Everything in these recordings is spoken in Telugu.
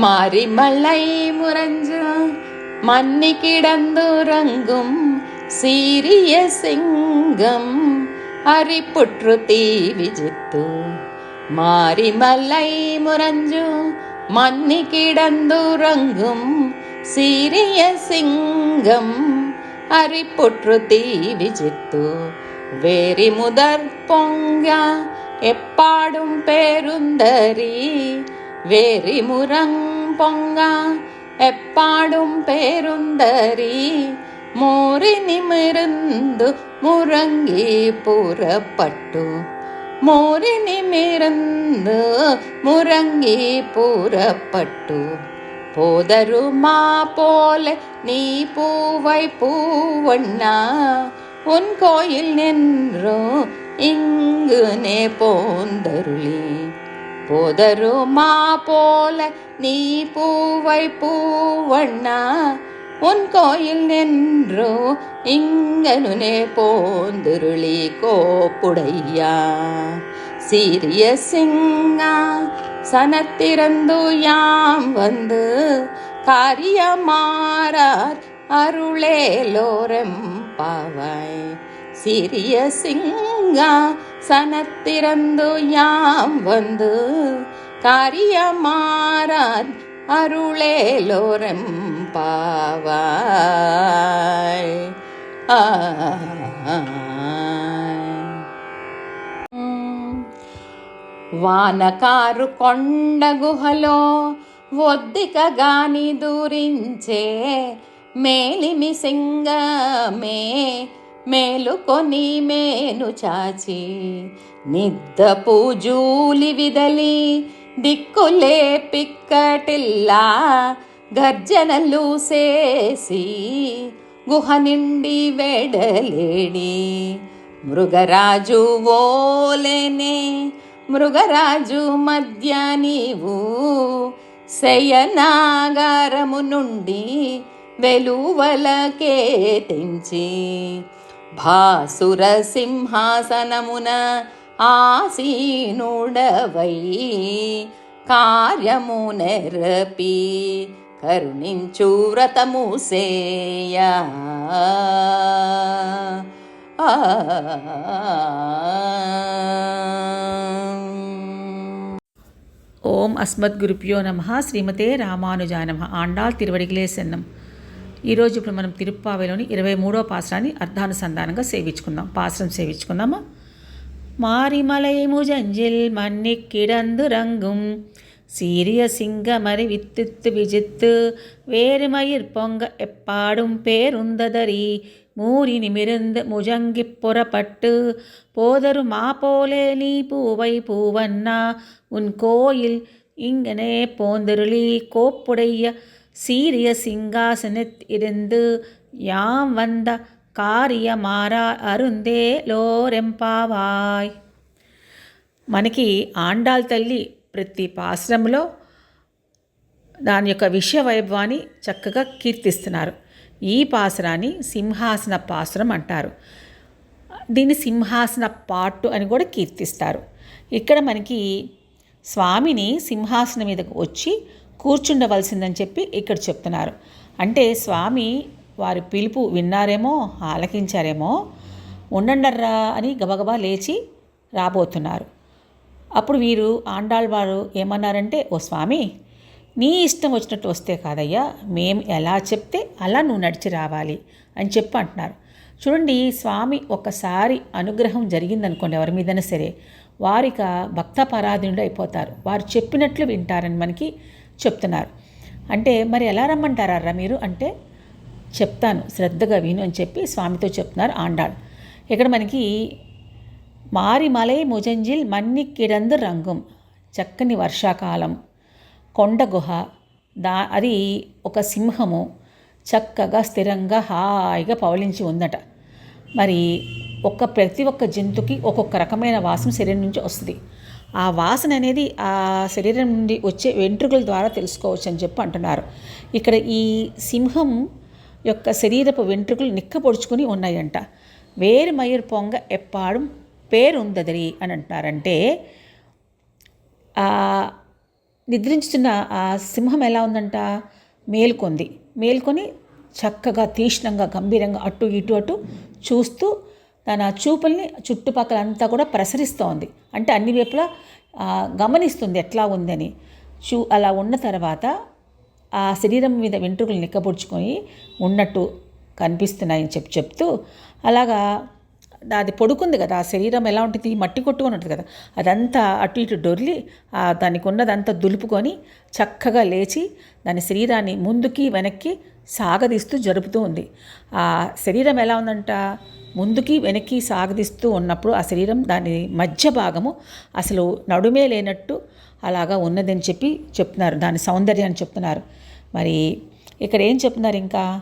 मारिमलैरङ्गीयम् अरिपु विजितु मारिमलैमुर मन् कडन्रङ्गीय सिङ्गम् अरिपुट् विजितु वेरिमुदर् पोङ्गी வேரி முரங்கொங்கா எப்பாடும் பேருந்தரி மூறி நிமிருந்து முறங்கி புறப்பட்டு மூறி நிமிருந்து முறங்கி புறப்பட்டு போதருமா போல நீ பூவை பூவண்ணா உன் கோயில் நின்றோ இங்குனே போந்தருளே. போதருமா போல நீ பூவை பூவண்ணா உன் கோயில் நின்றோ இங்கனுனே போந்துருளி கோப்புடையா. சீரிய சிங்கா சனத்திறந்து யாம் வந்து காரியமாறார் அருளேலோரம் பாவாய். சிறிய சிங்கா சனத்திறந்து யாம் வந்து காரியமாறார் அருளேலோரம் பாவாய் వానకారు కొండ గుహలో ఒద్దిక గాని దూరించే మేలిమి సింగమే మేలుకొని మేను చాచి నిద్ద పూజూలి విదలి దిక్కులే పిక్కటిల్లా గర్జనలు చేసి గుహ నిండి వెడలేడి. మృగరాజు ఓలేనే మృగరాజు మధ్య నీవు శయనాగారము నుండి వెలువలకే తెంచి భాసురసింహాసనమున ఆసీనుడవై కార్యము నెరపి కరుణించు వ్రతము సేయా ఓం అస్మద్గురుభ్యో నమ శ్రీమతే రామానుజానమ ఆండాల్ తిరువడిగిలే సెన్నం ఈరోజు ఇప్పుడు మనం తిరుప్పావేలోని ఇరవై మూడో పాసరాన్ని అర్ధానుసంధానంగా సేవించుకుందాం పాసరం సేవించుకుందామా మారిమలై ముజంజిల్ మన్ని కిడందు రంగుం சீரிய சிங்கமரி வித்தித்து விஜித்து வேறுமயிர் பொங்க எப்பாடும் பேருந்ததரி மூரி நிமிர்ந்து முஜங்கிப் புறப்பட்டு போதரு மா போலே நீ பூவை பூவண்ணா உன் கோயில் இங்கனே போந்தருளி கோப்புடைய சீரிய சிங்காசனத்திருந்து யாம் வந்த காரியமாரா அருந்தே லோரெம்பாவாய். మనకి ఆండాల్ తల్లి ప్రతి పాశ్రంలో దాని యొక్క విషయ వైభవాన్ని చక్కగా కీర్తిస్తున్నారు ఈ పాశ్రాన్ని సింహాసన పాశ్రం అంటారు దీన్ని సింహాసన పాటు అని కూడా కీర్తిస్తారు ఇక్కడ మనకి స్వామిని సింహాసనం మీదకు వచ్చి కూర్చుండవలసిందని చెప్పి ఇక్కడ చెప్తున్నారు. అంటే స్వామి వారి పిలుపు విన్నారేమో ఆలకించారేమో ఉండండర్రా అని గబగబా లేచి రాబోతున్నారు. అప్పుడు వీరు ఆండాళ్ వారు ఏమన్నారంటే ఓ స్వామి నీ ఇష్టం వచ్చినట్టు వస్తే కాదయ్యా మేము ఎలా చెప్తే అలా నువ్వు నడిచి రావాలి అని చెప్పి అంటున్నారు. చూడండి స్వామి ఒక్కసారి అనుగ్రహం జరిగిందనుకోండి ఎవరి మీదైనా సరే వారిక భక్త పరాధీనుడు అయిపోతారు. వారు చెప్పినట్లు వింటారని మనకి చెప్తున్నారు. అంటే మరి ఎలా రమ్మంటారా మీరు? అంటే చెప్తాను శ్రద్ధగా విను అని చెప్పి స్వామితో చెప్తున్నారు ఆండాళ్ ఇక్కడ మనకి మారిమలై ముజంజిల్ మన్ని కిడందు రంగుం చక్కని వర్షాకాలం కొండ గుహ దా అది ఒక సింహము చక్కగా స్థిరంగా హాయిగా పవలించి ఉందట. మరి ఒక్క ప్రతి ఒక్క జంతుకి ఒక్కొక్క రకమైన వాసన శరీరం నుంచి వస్తుంది. ఆ వాసన అనేది ఆ శరీరం నుండి వచ్చే వెంట్రుకల ద్వారా తెలుసుకోవచ్చు అని చెప్పి అంటున్నారు. ఇక్కడ ఈ సింహం యొక్క శరీరపు వెంట్రుకలు నిక్కపొడుచుకుని ఉన్నాయంట. వేరు మయూర్ పొంగ ఎప్పాడు పేరుందదరి అని అంటున్నారంటే నిద్రించుతున్న ఆ సింహం ఎలా ఉందంట? మేల్కొంది. మేల్కొని చక్కగా తీక్ష్ణంగా గంభీరంగా అటు ఇటు అటు చూస్తూ తన చూపుల్ని చుట్టుపక్కల అంతా కూడా ప్రసరిస్తోంది. అంటే అన్ని వైపులా గమనిస్తుంది ఎట్లా ఉందని. చూ అలా ఉన్న తర్వాత ఆ శరీరం మీద వెంట్రుకలు నిక్కబొడుచుకొని ఉన్నట్టు కనిపిస్తున్నాయని చెప్పి చెప్తూ అలాగా అది పొడుకుంది కదా ఆ శరీరం ఎలా ఉంటుంది? మట్టి కొట్టుకొని ఉంటుంది కదా. అదంతా అటు ఇటు డొర్లి ఆ దానికి ఉన్నదంతా దులుపుకొని చక్కగా లేచి దాని శరీరాన్ని ముందుకి వెనక్కి సాగదీస్తూ జరుపుతూ ఉంది. ఆ శరీరం ఎలా ఉందంట? ముందుకి వెనక్కి సాగదీస్తూ ఉన్నప్పుడు ఆ శరీరం దాని మధ్య భాగము అసలు నడుమే లేనట్టు అలాగా ఉన్నదని చెప్పి చెప్తున్నారు. దాని సౌందర్యాన్ని చెప్తున్నారు. మరి ఇక్కడ ఏం చెప్తున్నారు ఇంకా?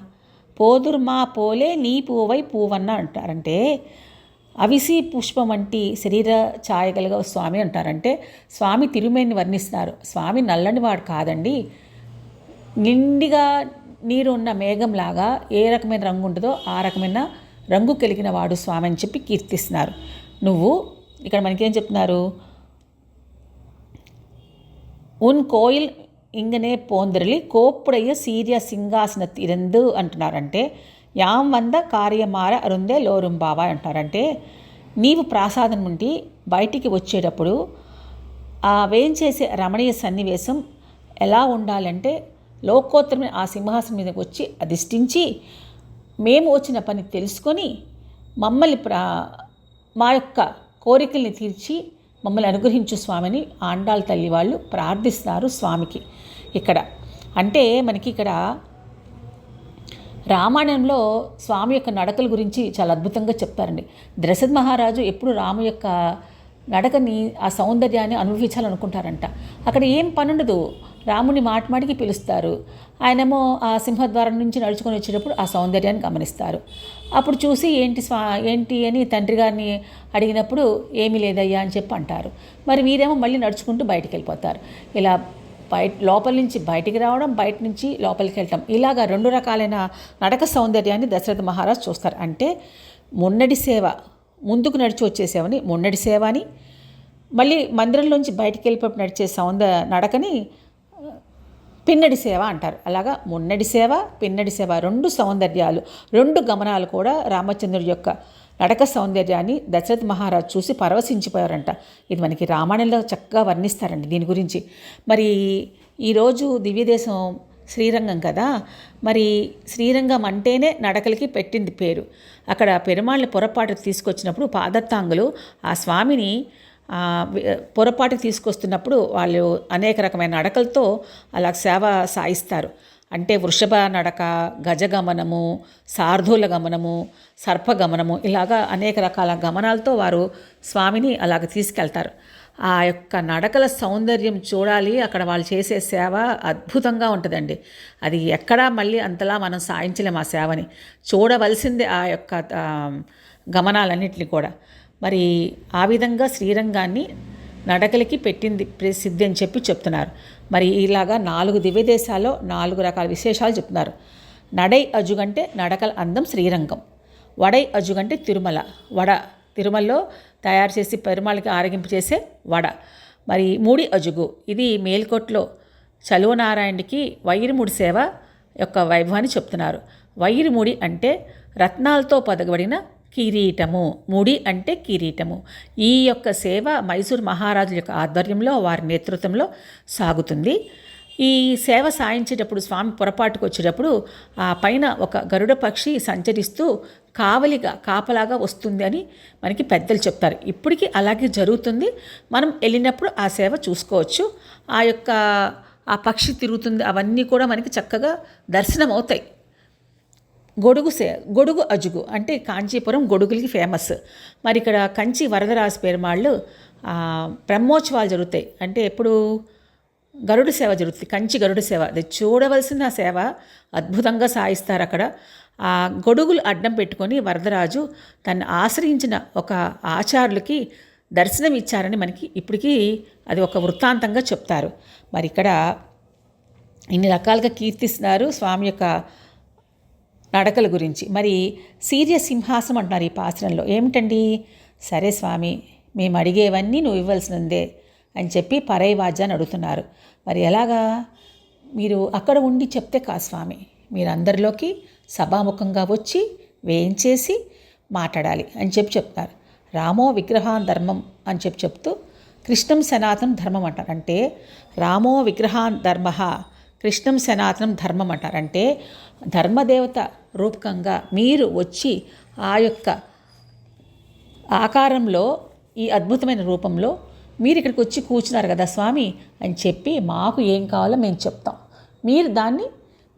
పోదుర్మా పోలే నీ పూవై పూవన్న అంటారంటే అవిసి పుష్పం వంటి శరీర ఛాయగలుగా స్వామి అంటారంటే స్వామి తిరుమేని వర్ణిస్తున్నారు స్వామి నల్లని వాడు కాదండి. నిండిగా నీరు ఉన్న మేఘంలాగా ఏ రకమైన రంగు ఉంటుందో ఆ రకమైన రంగు కలిగిన వాడు స్వామి అని చెప్పి కీర్తిస్తున్నారు. నువ్వు ఇక్కడ మనకేం చెప్తున్నారు? ఉన్ కోయిల్ ఇంగనే పోందరలి కోప్పుడయ్య సీర్య సింహాసన తిరందు అంటున్నారంటే యాం వంద కార్యమార అరుందే లోరుంబావా అంటారంటే నీవు ప్రాసాదం నుండి బయటికి వచ్చేటప్పుడు ఆ వేంచేసే రమణీయ సన్నివేశం ఎలా ఉండాలంటే లోకోత్తరమైన ఆ సింహాసనం మీదకి వచ్చి అధిష్ఠించి మేము వచ్చిన పని తెలుసుకొని మమ్మల్ని ప్రా మా యొక్క కోరికల్ని తీర్చి మమ్మల్ని అనుగ్రహించు స్వామిని ఆండాళ్ళ తల్లి వాళ్ళు ప్రార్థిస్తారు స్వామికి. ఇక్కడ అంటే మనకి ఇక్కడ రామాయణంలో స్వామి యొక్క నడకల గురించి చాలా అద్భుతంగా చెప్తారండి దశరథ్ మహారాజు ఎప్పుడు రాము యొక్క నడకని ఆ సౌందర్యాన్ని అనుభవించాలనుకుంటారంట. అక్కడ ఏం పనుండదు. రాముని మాటమాటికి పిలుస్తారు. ఆయనేమో ఆ సింహద్వారం నుంచి నడుచుకొని వచ్చేటప్పుడు ఆ సౌందర్యాన్ని గమనిస్తారు. అప్పుడు చూసి ఏంటి స్వా ఏంటి అని తండ్రి గారిని అడిగినప్పుడు ఏమీ లేదయ్యా అని చెప్పి అంటారు. మరి వీరేమో మళ్ళీ నడుచుకుంటూ బయటికి వెళ్ళిపోతారు. ఇలా బయట లోపల నుంచి బయటికి రావడం బయట నుంచి లోపలికి వెళ్ళటం ఇలాగా రెండు రకాలైన నడక సౌందర్యాన్ని దశరథ మహారాజ్ చూస్తారు. అంటే మున్నడి సేవ ముందుకు నడిచి వచ్చే సేవని మున్నడి సేవ అని మళ్ళీ మందిరంలోంచి బయటికి వెళ్ళిపోయి నడిచే సౌంద నడకని పిన్నడి సేవ అంటారు. అలాగా మున్నడి సేవ పిన్నడి సేవ రెండు సౌందర్యాలు రెండు గమనాలు కూడా రామచంద్రుడి యొక్క నడక సౌందర్యాన్ని దశరథ్ మహారాజ్ చూసి పరవశించిపోయారంట. ఇది మనకి రామాయణంలో చక్కగా వర్ణిస్తారండి దీని గురించి. మరి ఈరోజు దివ్యదేశం శ్రీరంగం కదా? మరి శ్రీరంగం అంటేనే నడకలకి పెట్టింది పేరు. అక్కడ పెరుమాళ్ళ పొరపాటు తీసుకొచ్చినప్పుడు పాదత్తాంగులు ఆ స్వామిని పొరపాటు తీసుకొస్తున్నప్పుడు వాళ్ళు అనేక రకమైన నడకలతో అలా సేవ సాయిస్తారు. అంటే వృషభ నడక గజగమనము సార్ధూల గమనము సర్పగమనము ఇలాగా అనేక రకాల గమనాలతో వారు స్వామిని అలాగ తీసుకెళ్తారు. ఆ యొక్క నడకల సౌందర్యం చూడాలి అక్కడ వాళ్ళు చేసే సేవ అద్భుతంగా ఉంటుందండి. అది ఎక్కడా మళ్ళీ అంతలా మనం సాయించలేం ఆ సేవని. చూడవలసిందే ఆ యొక్క గమనాలన్నింటినీ కూడా. మరి ఆ విధంగా శ్రీరంగాన్ని నడకలకి పెట్టింది ప్రసిద్ధి అని చెప్పి చెప్తున్నారు. మరి ఇలాగా నాలుగు దివ్య దేశాల్లో నాలుగు రకాల విశేషాలు చెప్తున్నారు. నడై అజుగంటే నడకల అందం శ్రీరంగం. వడై అజుగంటే తిరుమల. వడ తిరుమలలో తయారు చేసి పెరుమాళకి ఆరగింపు చేసే వడ. మరి మూడి అజుగు. ఇది మేల్కోట్లో చలువనారాయణకి వైరుముడి సేవ యొక్క వైభవాన్ని చెప్తున్నారు. వైరుముడి అంటే రత్నాలతో పదగబడిన కిరీటము. ముడి అంటే కిరీటము. ఈ యొక్క సేవ మైసూర్ మహారాజుల యొక్క ఆధ్వర్యంలో వారి నేతృత్వంలో సాగుతుంది. ఈ సేవ సాయించేటప్పుడు స్వామి పొరపాటుకు వచ్చేటప్పుడు ఆ పైన ఒక గరుడ పక్షి సంచరిస్తూ కావలిగా కాపలాగా వస్తుంది అని మనకి పెద్దలు చెప్తారు. ఇప్పటికీ అలాగే జరుగుతుంది. మనం వెళ్ళినప్పుడు ఆ సేవ చూసుకోవచ్చు. ఆ యొక్క ఆ పక్షి తిరుగుతుంది. అవన్నీ కూడా మనకి చక్కగా దర్శనం అవుతాయి గొడుగు సే గొడుగు అజుగు అంటే కాంచీపురం గొడుగులకి ఫేమస్ మరి ఇక్కడ కంచి వరదరాజు పెరుమాళ్ళు బ్రహ్మోత్సవాలు జరుగుతాయి. అంటే ఎప్పుడు? గరుడు సేవ జరుగుతుంది కంచి గరుడు సేవ. అది చూడవలసిన సేవ అద్భుతంగా సాయిస్తారు అక్కడ. ఆ గొడుగులు అడ్డం పెట్టుకొని వరదరాజు తను ఆశ్రయించిన ఒక ఆచారులకి దర్శనం ఇచ్చారని మనకి ఇప్పటికీ అది ఒక వృత్తాంతంగా చెప్తారు. మరి ఇక్కడ ఇన్ని రకాలుగా కీర్తిస్తున్నారు స్వామి యొక్క నడకల గురించి. మరి సీర్య సింహాసం అంటున్నారు ఈ పాసనంలో. ఏమిటండి? సరే స్వామి మేము అడిగేవన్నీ నువ్వు ఇవ్వాల్సిందే అని చెప్పి పరైవాజ్యాన్ని అడుగుతున్నారు. మరి ఎలాగా? మీరు అక్కడ ఉండి చెప్తే కా స్వామి? మీరందరిలోకి సభాముఖంగా వచ్చి వేయించేసి మాట్లాడాలి అని చెప్పి చెప్తారు. రామో విగ్రహాన్ ధర్మం అని చెప్పి చెప్తూ కృష్ణం సనాతనం ధర్మం అంటారు. అంటే రామో విగ్రహాన్ ధర్మ కృష్ణం సనాతనం ధర్మం అంటారు. అంటే ధర్మదేవత రూపకంగా మీరు వచ్చి ఆ యొక్క ఆకారంలో ఈ అద్భుతమైన రూపంలో మీరు ఇక్కడికి వచ్చి కూర్చున్నారు కదా స్వామి అని చెప్పి మాకు ఏం కావాలో మేము చెప్తాం. మీరు దాన్ని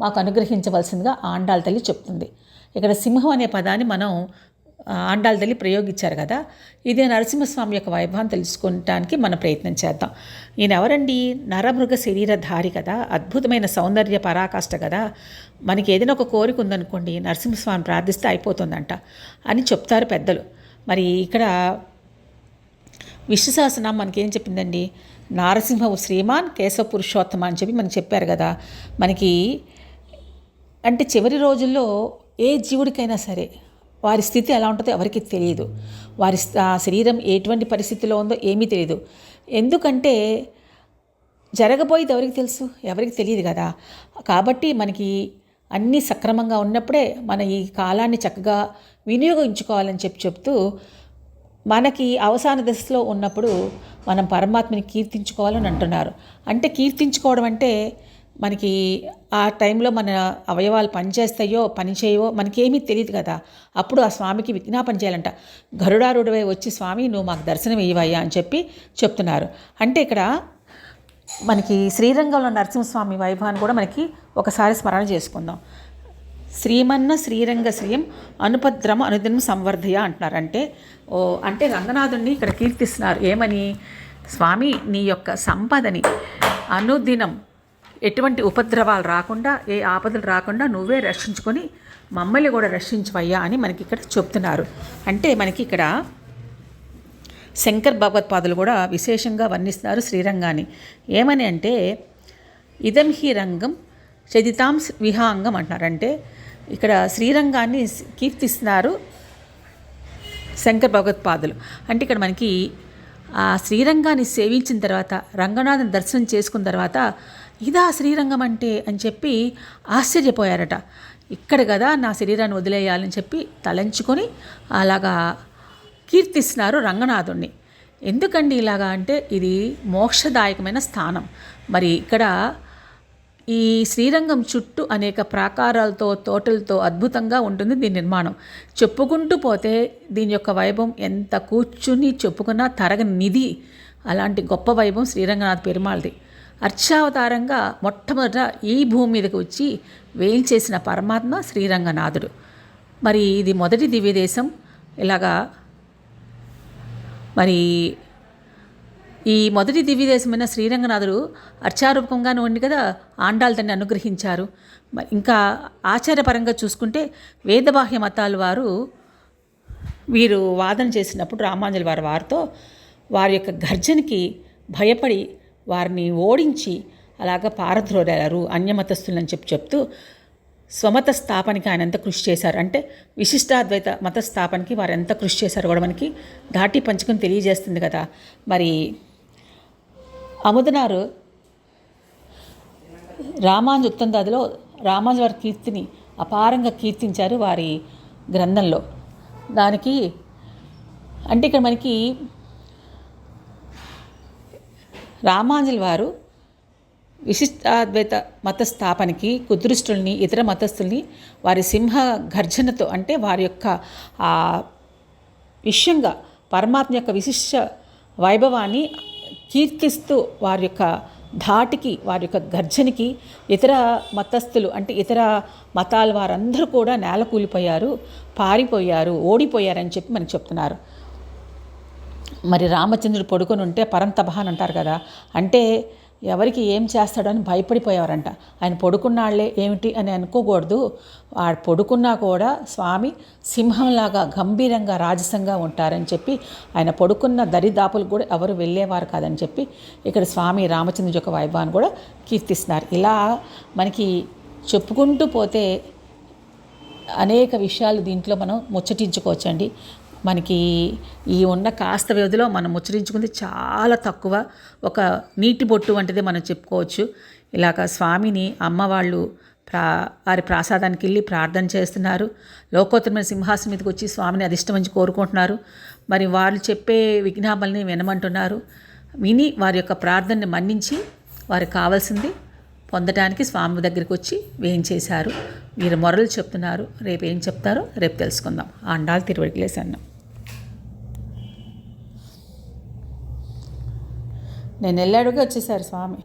మాకు అనుగ్రహించవలసిందిగా ఆండాల తల్లి చెప్తుంది. ఇక్కడ సింహం అనే పదాన్ని మనం ఆండాల తల్లి ప్రయోగించారు కదా. ఇదే నరసింహస్వామి యొక్క వైభవం తెలుసుకోవటానికి మనం ప్రయత్నం చేద్దాం. ఈయన ఎవరండి? నరమృగ శరీరధారి కదా. అద్భుతమైన సౌందర్య పరాకాష్ట కదా. మనకి ఏదైనా ఒక కోరిక ఉందనుకోండి నరసింహస్వామిని ప్రార్థిస్తే అయిపోతుందంట అని చెప్తారు పెద్దలు. మరి ఇక్కడ విశ్వశాసనం మనకేం చెప్పిందండి? నారసింహవు శ్రీమాన్ కేశవ పురుషోత్తమ అని చెప్పి మనకి చెప్పారు కదా. మనకి అంటే చివరి రోజుల్లో ఏ జీవుడికైనా సరే వారి స్థితి ఎలా ఉంటుందో ఎవరికి తెలియదు. వారి శరీరం ఎటువంటి పరిస్థితిలో ఉందో ఏమీ తెలియదు. ఎందుకంటే జరగబోయేది ఎవరికి తెలుసు? ఎవరికి తెలియదు కదా. కాబట్టి మనకి అన్నీ సక్రమంగా ఉన్నప్పుడే మన ఈ కాలాన్ని చక్కగా వినియోగించుకోవాలని చెప్పి చెప్తూ మనకి అవసాన దశలో ఉన్నప్పుడు మనం పరమాత్మని కీర్తించుకోవాలని అంటున్నారు. అంటే కీర్తించుకోవడం అంటే మనకి ఆ టైంలో మన అవయవాలు పనిచేస్తాయో పనిచేయవో మనకేమీ తెలియదు కదా. అప్పుడు ఆ స్వామికి విజ్ఞాపన చేయాలంట. గరుడారుడివై వచ్చి స్వామి నువ్వు మాకు దర్శనం ఇవ్వయ్యా అని చెప్పి చెప్తున్నారు. అంటే ఇక్కడ మనకి శ్రీరంగంలో నరసింహస్వామి వైభవాన్ని కూడా మనకి ఒకసారి స్మరణ చేసుకుందాం. శ్రీమన్న శ్రీరంగ శ్రీయం అనుపద్రమ అనుదినం సంవర్ధయ అంటున్నారు. అంటే ఓ అంటే రంగనాథుడిని ఇక్కడ కీర్తిస్తున్నారు. ఏమని? స్వామి నీ యొక్క సంపదని అనుదినం ఎటువంటి ఉపద్రవాలు రాకుండా ఏ ఆపదలు రాకుండా నువ్వే రక్షించుకొని మమ్మల్ని కూడా రక్షించవయ్యా అని మనకి ఇక్కడ చెప్తున్నారు. అంటే మనకి ఇక్కడ శంకర్ భగవత్పాదులు కూడా విశేషంగా వర్ణిస్తున్నారు శ్రీరంగాన్ని. ఏమని అంటే ఇదం హి రంగం చదితాం విహాంగం అంటున్నారంటే ఇక్కడ శ్రీరంగాన్ని కీర్తిస్తున్నారు శంకర్ భగవత్పాదులు. అంటే ఇక్కడ మనకి ఆ శ్రీరంగాన్ని సేవించిన తర్వాత రంగనాథన్ దర్శనం చేసుకున్న తర్వాత ఇదా శ్రీరంగం అంటే అని చెప్పి ఆశ్చర్యపోయారట. ఇక్కడ కదా నా శరీరాన్ని వదిలేయాలని చెప్పి తలంచుకొని అలాగా కీర్తిస్తున్నారు రంగనాథుణ్ణి. ఎందుకండి ఇలాగా అంటే ఇది మోక్షదాయకమైన స్థానం. మరి ఇక్కడ ఈ శ్రీరంగం చుట్టూ అనేక ప్రాకారాలతో తోటలతో అద్భుతంగా ఉంటుంది దీని నిర్మాణం. చెప్పుకుంటూ పోతే దీని యొక్క వైభవం ఎంత కూర్చుని చెప్పుకున్నా తరగని నిధి. అలాంటి గొప్ప వైభవం శ్రీరంగనాథ్ పెరుమాళది. అర్చావతారంగా మొట్టమొదట ఈ భూమి మీదకి వచ్చి వేయించేసిన పరమాత్మ శ్రీరంగనాథుడు. మరి ఇది మొదటి దివ్యదేశం. ఇలాగా మరి ఈ మొదటి దివ్యదేశమైన శ్రీరంగనాథుడు అర్చారూపకంగానే ఉండి కదా ఆండాలు దాన్ని అనుగ్రహించారు. మరి ఇంకా ఆచార్యపరంగా చూసుకుంటే వేదబాహ్య మతాల వారు వీరు వాదన చేసినప్పుడు రామాంజలి వారి వారితో వారి యొక్క గర్జనకి భయపడి వారిని ఓడించి అలాగ పారద్రోలారు అన్యమతస్థులని చెప్పి చెప్తూ స్వమత స్థాపనకి ఆయన ఎంత కృషి చేశారు? అంటే విశిష్టాద్వైత మత స్థాపనకి వారు ఎంత కృషి చేశారు కూడా మనకి ఘాటి పంచుకొని తెలియజేస్తుంది కదా. మరి అముదనారు రామాంజ ఉత్తందాదిలో రామాంజ వారి కీర్తిని అపారంగా కీర్తించారు వారి గ్రంథంలో. దానికి అంటే ఇక్కడ మనకి రామాంజలి వారు విశిష్టాద్వైత మత స్థాపనకి కుదృష్టుల్ని ఇతర మతస్థుల్ని వారి సింహ గర్జనతో అంటే వారి యొక్క ఆ విషయంగా పరమాత్మ యొక్క విశిష్ట వైభవాన్ని కీర్తిస్తూ వారి యొక్క ధాటికి వారి యొక్క గర్జనికి ఇతర మతస్థులు అంటే ఇతర మతాల వారందరూ కూడా నేల కూలిపోయారు పారిపోయారు ఓడిపోయారని చెప్పి మనకు చెప్తున్నారు. మరి రామచంద్రుడు పడుకొని ఉంటే పరంతపహ అని అంటారు కదా. అంటే ఎవరికి ఏం చేస్తాడో అని భయపడిపోయేవారంట. ఆయన పడుకున్నాళ్ళే ఏమిటి అని అనుకోకూడదు. వాడు పడుకున్నా కూడా స్వామి సింహంలాగా గంభీరంగా రాజసంగా ఉంటారని చెప్పి ఆయన పడుకున్న దరిదాపులు కూడా ఎవరు వెళ్ళేవారు కాదని చెప్పి ఇక్కడ స్వామి రామచంద్రుడి యొక్క వైభవాన్ని కూడా కీర్తిస్తున్నారు. ఇలా మనకి చెప్పుకుంటూ పోతే అనేక విషయాలు దీంట్లో మనం ముచ్చటించుకోవచ్చండి. మనకి ఈ ఉన్న కాస్త వ్యవధిలో మనం ముచ్చరించుకుంది చాలా తక్కువ. ఒక నీటి బొట్టు వంటిది మనం చెప్పుకోవచ్చు. ఇలాగ స్వామిని అమ్మ వాళ్ళు ప్రా వారి ప్రాసాదానికి వెళ్ళి ప్రార్థన చేస్తున్నారు. లోకోత్తరమైన సింహాసనం మీదకి వచ్చి స్వామిని అధిష్టమించి కోరుకుంటున్నారు. మరి వాళ్ళు చెప్పే విజ్ఞాపనని వినమంటున్నారు. విని వారి యొక్క ప్రార్థనని మన్నించి వారికి కావాల్సింది పొందడానికి స్వామి దగ్గరికి వచ్చి వేయించేశారు. వీరు మొరలు చెప్తున్నారు. రేపు ఏం చెప్తారో రేపు తెలుసుకుందాం. ఆండాలు తిరువడిలేసి నేను వెళ్ళాడుగా వచ్చేసారు స్వామి.